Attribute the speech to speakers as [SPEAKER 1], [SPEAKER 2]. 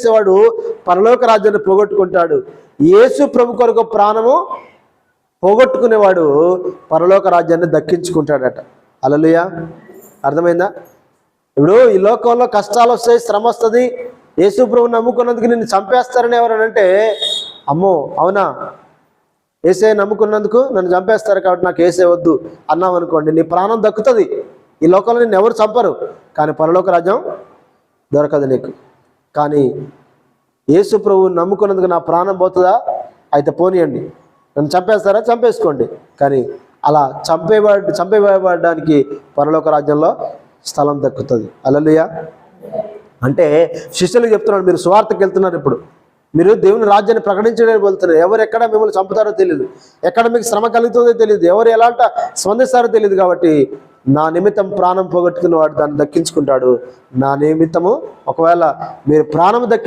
[SPEAKER 1] చేసేవాడు పరలోక రాజ్యాన్ని పోగొట్టుకుంటాడు. యేసు ప్రభు కొరకు ప్రాణము పోగొట్టుకునేవాడు పరలోక రాజ్యాన్ని దక్కించుకుంటాడట. అలలుయ అర్థమైందా? ఇప్పుడు ఈ లోకంలో కష్టాలు వస్తాయి శ్రమ వస్తుంది. యేసు ప్రభు నమ్ముకున్నందుకు నిన్ను చంపేస్తారని ఎవరనంటే అమ్మో అవునా? ఏసే నమ్ముకున్నందుకు నన్ను చంపేస్తారు కాబట్టి నాకు ఏసే వద్దు అన్నాం అనుకోండి నీ ప్రాణం దక్కుతుంది. ఈ లోకంలో నిన్ను ఎవరు చంపరు కానీ పరలోక రాజ్యం దొరకదు నీకు. కానీ యేసు ప్రభు నమ్ముకున్నందుకు నా ప్రాణం పోతుందా? అయితే పోనీయండి. నన్ను చంపేస్తారా? చంపేసుకోండి. కానీ అలా చంపేబ చంపేయబడడానికి పరలోక రాజ్యంలో స్థలం దక్కుతుంది. అలలుయా అంటే శిష్యులకు చెప్తున్నాడు మీరు స్వార్థకు వెళ్తున్నారు ఇప్పుడు. మీరు దేవుని రాజ్యాన్ని ప్రకటించడానికి వెళ్తున్నారు. ఎవరు ఎక్కడ మిమ్మల్ని చంపుతారో తెలియదు ఎక్కడ మీకు శ్రమ కలుగుతుందో తెలియదు ఎవరు ఎలాంటి స్పందిస్తారో తెలియదు కాబట్టి నా నిమిత్తం ప్రాణం పోగొట్టుకున్న వాడు దాన్ని దక్కించుకుంటాడు. నా నిమిత్తము ఒకవేళ మీరు ప్రాణం దక్కి